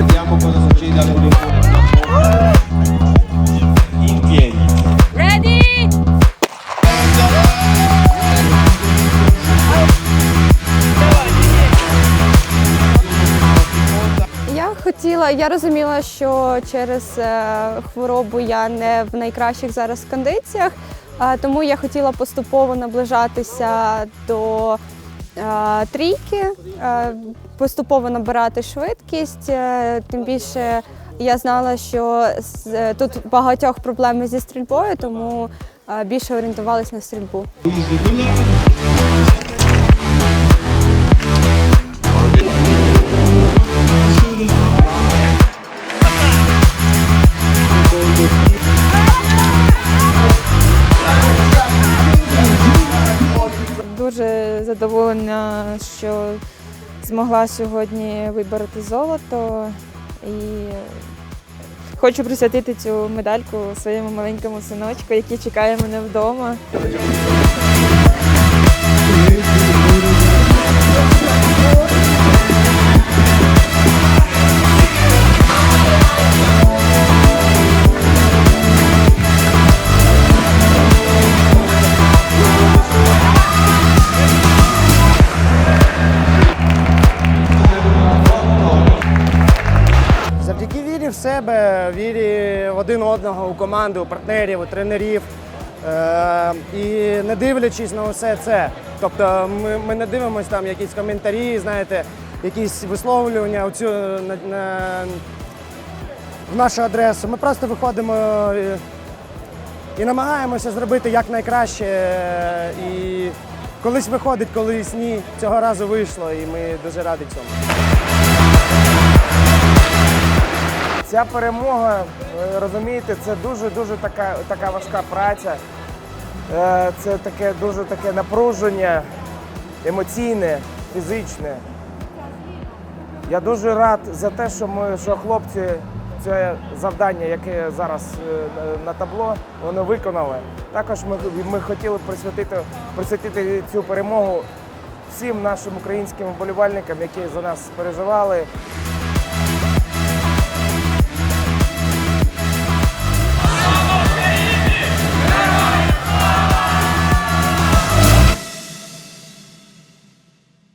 Andiamo cosa succede alle In piedi. Ready? Я хотіла, я розуміла, що через е, хворобу я не в найкращих зараз кондиціях, тому я хотіла поступово наближатися до трійки, поступово набирати швидкість. е, Тим більше я знала, що е, тут багатьох проблем зі стрільбою, тому е, більше орієнтувалися на стрільбу. Дуже задоволена, що змогла сьогодні вибороти золото і хочу присвятити цю медальку своєму маленькому синочку, який чекає мене вдома. Завдяки вірі в себе, вірі в один одного, у команду, у партнерів, у тренерів. Е, і не дивлячись на усе це. Тобто ми, ми не дивимося там якісь коментарі, знаєте, якісь висловлювання оцю, на, на, в нашу адресу. Ми просто виходимо і, і намагаємося зробити якнайкраще. І колись виходить, колись ні. Цього разу вийшло, і ми дуже раді цьому. Ця перемога, розумієте, це дуже-дуже така, така важка праця. Е, Це таке дуже таке напруження емоційне, фізичне. Я дуже рад за те, що ми, що хлопці це завдання, яке зараз е, на табло, вони виконали. Також ми, ми хотіли присвятити, присвятити цю перемогу всім нашим українським вболівальникам, які за нас переживали.